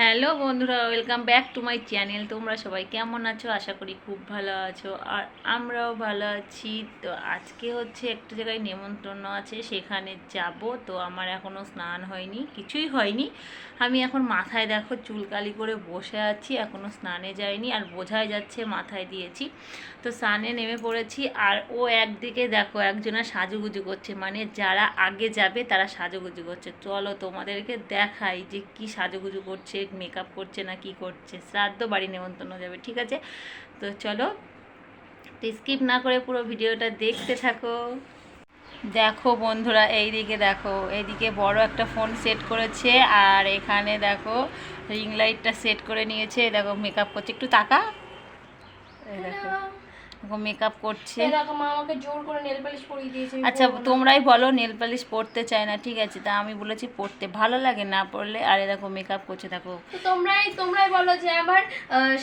Hello বন্ধুরা, welcome back to my channel. তোমরা সবাই কেমন আছো? আশা করি খুব ভালো আছো। আর আমরাও ভালো আছি। তো আজকে হচ্ছে একটা জায়গায় নেমন্তন্ন আছে, সেখানে যাব। তো আমার এখনও স্নান হয়নি, কিছুই হয়নি। আমি এখন মাথায় দেখো চুলকালি করে বসে আছি এখনও স্নানে যাইনি, আর বোঝাই যাচ্ছে মাথায় দিয়েছি। তো স্নানে নেমে পড়েছি, আর ও একদিকে দেখো একজনা সাজুগুজু করছে মানে যারা আগে যাবে তারা সাজুগুজু করছে। চলো তোমাদেরকে দেখাই যে কি সাজুগুজু করছে মেকআপ করছে না, কি করছে? শ্রাদ্ধ বাড়ি নেমন্তন্ন যাবে, ঠিক আছে? তো চলো, তো স্কিপ না করে পুরো ভিডিওটা দেখতে থাকো। দেখো বন্ধুরা এই দিকে দেখো, এইদিকে বড় একটা ফোন সেট করেছে, আর এখানে দেখো রিং লাইটটা সেট করে নিয়েছে, দেখো মেকআপ করছে। একটু তাকা। দেখো। মেকআপ করছে। এই দেখো মা আমাকে জোর করে নেল পালিশ পরিয়ে দিয়েছে আচ্ছা তোমরাই বলো নেল পালিশ পরতে চায় না ঠিক আছে? তা আমি বলেছি পরতে ভালো লাগে না পরলে? আরে দেখো মেকআপ করছে দেখো। তোমরাই তোমরাই বলো যে আমার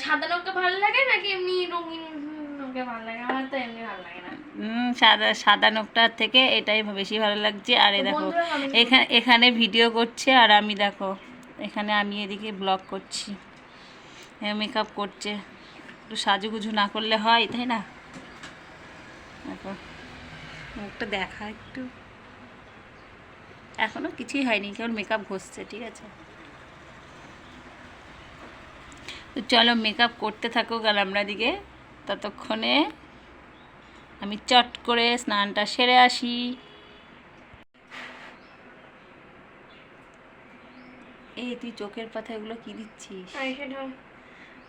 সাদা নৌকা ভালো লাগে নাকি এমনি রঙিন নৌকা ভালো লাগে? আমার তো এমনি ভালো লাগে না। সাদা সাদা নখটার থেকে এটাই বেশি ভালো লাগছে। আর তো দেখো এখানে এখানে ভিডিও করছে আর আমি দেখো এখানে আমি এদিকে ব্লগ করছি। মেকআপ করছে। একটু সাজুগুজু না করলে হয় তাই না? মুখটা দেখা একটু। এখনও কিছুই হয়নি, কেবল মেকআপ ঘষছে, ঠিক আছে? তো চলো মেকআপ করতে থাকো গেল আমরা দিকে ততক্ষণে আমি চট করে স্নানটা সেরে আসি। এই তুই চোখের পাতায় এগুলো কি দিচ্ছিস।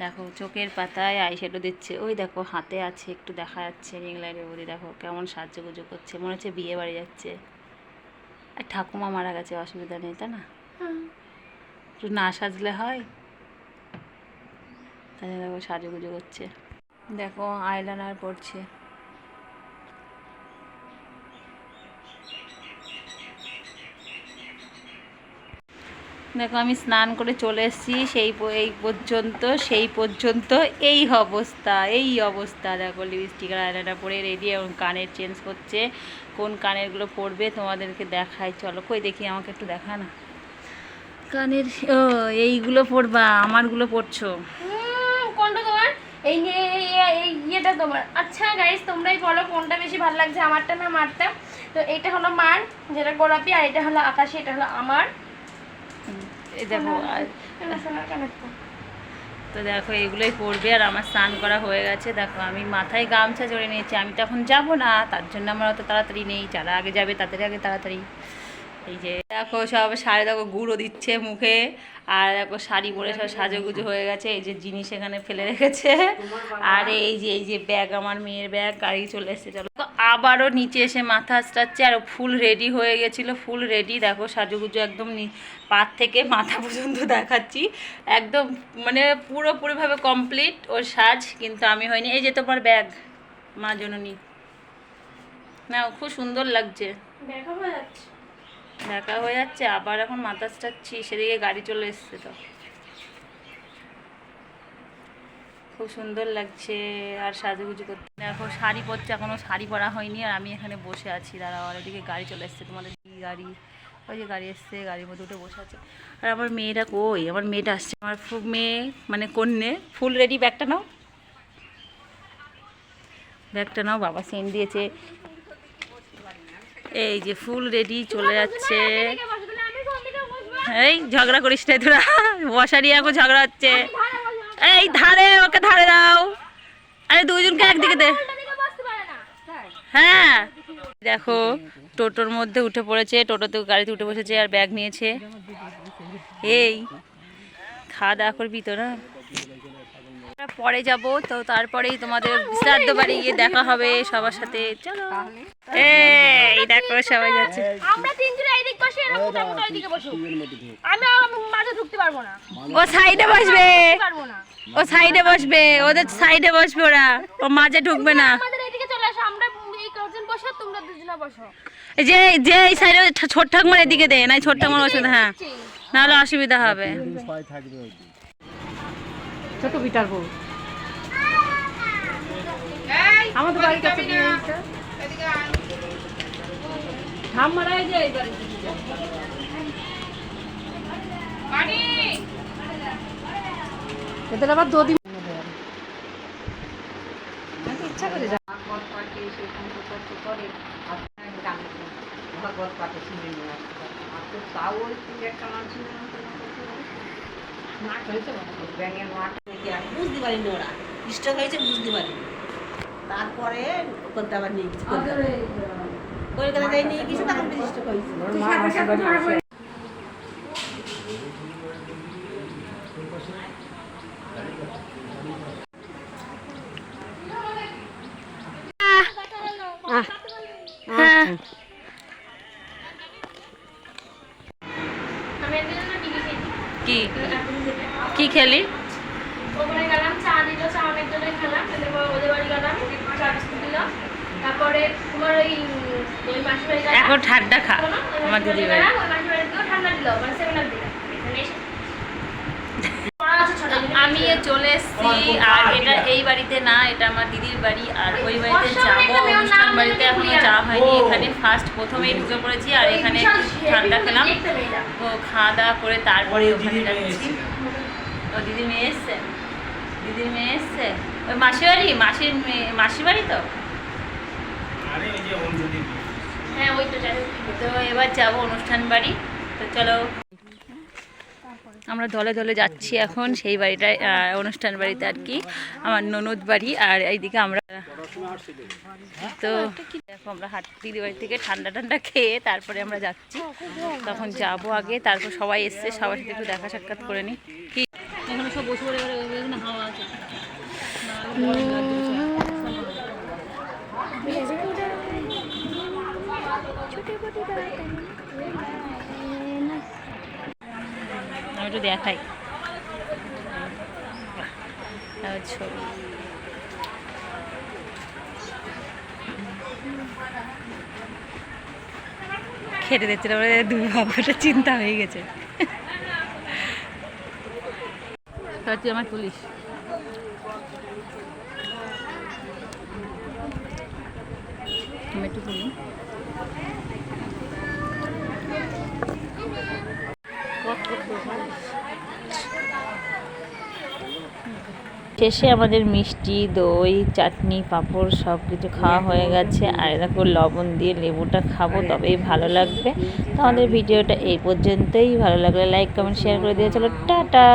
দেখো চোখের পাতায় আইশ্যাডো দিচ্ছে। ওই দেখো হাতে আছে একটু দেখা যাচ্ছে রিং লাইটের বলি দেখো কেমন সাজুগুজু করছে। মনে হচ্ছে বিয়ে বাড়ি যাচ্ছে। আর ঠাকুমা মারা গেছে অসুবিধা নেই তাই না। একটু না সাজলে হয়? তাহলে দেখো সাজুগুজু করছে। দেখো আইলাইনার পড়ছে দেখো আমি স্নান করে চলে এসেছি, সেই এই পর্যন্ত, সেই পর্যন্ত এই অবস্থা এই অবস্থা। দেখো লিপস্টিক আর পরে রেডি এবং কানের চেঞ্জ করছে। কোন কানেরগুলো পরবে তোমাদেরকে দেখাই। চলো কই দেখি, আমাকে একটু দেখা না। কানের, ও, এইগুলো পরবা, আমারগুলো পরছো। কোনটা তোমার? এই ইয়েটা তোমার। আচ্ছা গাইস তোমরাই বলো কোনটা বেশি ভালো লাগছে, আমারটা না আমারটা তো এটা হলো মার, যেটা গোলাপি, আর এটা হলো আকাশি, এটা হলো আমার। এই দেখো কানেরটা। তো দেখো এগুলোই পরবে আর আমার স্নান করা হয়ে গেছে। দেখো আমি মাথায় গামছা জড়িয়ে নিয়েছি। আমি তো এখন যাব না তার জন্য আমার অত তাড়াতাড়ি নেই। যারা আগে যাবে তাদের আগে তাড়াতাড়ি। এই যে দেখো, সব শাড়ি দেখো, গুঁড়ো দিচ্ছে মুখে। আর দেখো, শাড়ি পরে সব সাজুগুজু হয়ে গেছে। এই যে জিনিস এখানে ফেলে রেখেছে। আর এই যে এই যে ব্যাগ, আমার মেয়ের ব্যাগ, গাড়ি চলে এসেছে। চলো। তো আবারও নিচে এসে মাথা আসটাচ্ছে আর ফুল রেডি হয়ে গেছিল, ফুল রেডি দেখো, সাজুগুজু একদম পাত থেকে মাথা পর্যন্ত দেখাচ্ছি। একদম মানে পুরোপুরিভাবে কমপ্লিট ওর সাজ, কিন্তু আমি হয়নি। এই যে তোমার ব্যাগ, মা জননী। না খুব সুন্দর লাগছে। দেখা যাচ্ছে। দেখা হয়ে যাচ্ছে, আবার এখন মাথা চাচ্ছি সেদিকে গাড়ি চলে এসছে তো। খুব সুন্দর লাগছে আর সাজুগুজু করতে। দেখো, শাড়ি পরছে, এখনও শাড়ি পরা হয়নি, আর আমি এখানে বসে আছি। দাঁড়াও, আর এদিকে গাড়ি চলে এসছে, তোমাদের গাড়ি। ওই যে গাড়ি এসছে, গাড়ির মধ্যে উঠে বসে আছে। আর আমার মেয়েটা কই? আমার মেয়েটা আসছে, আমার খুব মেয়ে মানে কন্যে, ফুল রেডি ব্যাগটা নাও। ব্যাগটা নাও, বাবা সেন্ড দিয়েছে। এই যে ফুল রেডি চলে যাচ্ছে? এই, ঝগড়া করিস না তোরা। বসা নিয়ে এখন ঝগড়া হচ্ছে। এই, ধারে, ওকে ধারে দাও। আরে দুজনকে একদিকে দে। হ্যাঁ। দেখো, টোটোর মধ্যে উঠে পড়েছে। টোটোতে গাড়িতে উঠে বসেছে আর ব্যাগ নিয়েছে। এই, খাওয়া দাওয়া করবি তো না? পরে যাব তো তারপরেই তোমাদের শ্রাদ্ধ বাড়ি গিয়ে দেখা হবে সবার সাথে। চলো। এই দেখো সবাই যাচ্ছে। আমরা তিনজনে বসি এরা মোটামুটি ওইদিকে বসো আমি মাঝে ঢুকতে পারব না। ও সাইডে বসবে। না। ও সাইডে বসবে। ওদের সাইডে বসবে ওরা। ও মাঝে ঢুকবে না। আমাদের এইদিকে চলে আসো আমরা এই কজন বসো তোমরা দুজনে বসো। এই যে যে এই সাইডে ছোট ঠাকুমার এদিকে দে নাই ছোট ঠাকুমার বসে হ্যাঁ। নাহলে অসুবিধা হবে। ছোট বিটার বউ। আমাদের বাড়ির কাছে এই বাড়িতে এদের আবার দদি ইচ্ছা করে যা ভাগবত পাঠে শুনে নিয়ে আসতে পারে আর তো তাও ওই তিন একটা মানুষ মাঠ হয়েছে ব্যাঙের মাঠ বুঝতে পারিনি ওরা স্ট্রোক হয়েছে বুঝতে পারিনি তারপরে আবার নিয়ে গেছে কলকাতায় কলকাতায় নিয়ে গেছে তখন স্ট্রোক হয়েছে হ্যাঁ আমি কি খেলি? ওখানে গেলাম চা দিল চা অনেক জনে খেলাম ওদের বাড়ি গেলাম চা বিস্কুট দিল। তারপরে তোমার ওই ওই বাড়ি এখন ঠান্ডা খা আমার বাড়ি গেলাম, ওই মাসির বাড়িতেও ঠান্ডা দিল মানে সেভেন আপ দিন। আমি চলে এসেছি আর এটা এই বাড়িতে না এটা আমার দিদির বাড়ি আর ওই বাড়িতে যাব। অনুষ্ঠান বাড়িতে বলে এখনও যাওয়া হয়নি এখানে ফার্স্ট প্রথমেই ঢুকে পড়েছি আর এখানে ঠান্ডা খেলাম। তো খাওয়া দাওয়া করে তারপরে ওখানে যাচ্ছি। ও দিদির মেয়ে এসছে? দিদির মেয়ে এসছে? ওই মাসির বাড়ি মাসির মাসির বাড়ি তো হ্যাঁ ওই তো তো এবার যাব অনুষ্ঠান বাড়ি। তো চলো। আমরা দলে দলে যাচ্ছি এখন সেই বাড়িটায় অনুষ্ঠান বাড়িতে আর কি। আমার ননদ বাড়ি আর এইদিকে আমরা তো দেখো আমরা হাট দিদি বাড়ি থেকে ঠান্ডা ঠান্ডা খেয়ে তারপরে আমরা যাচ্ছি। তখন যাব আগে তারপর সবাই এসছে সবার সাথে একটু দেখা সাক্ষাৎ করে নিই। কি এখানে সব বসে পড়ে এখানে হাওয়া আছে। একটু দেখাই। ছবি। খেতে দিচ্ছে না দু ভাবটা চিন্তা হয়ে গেছে। তার আমার তুলিস শেষে আমাদের মিষ্টি, দই, চাটনি, পাঁপড় সব কিছু খাওয়া হয়ে গেছে। আর এরকম লবণ দিয়ে লেবুটা খাব, তবেই ভালো লাগবে। তো আমাদের ভিডিওটা এই পর্যন্তই। ভালো লাগলে লাইক কমেন্ট শেয়ার করে দিয়ে চলো, টাটা!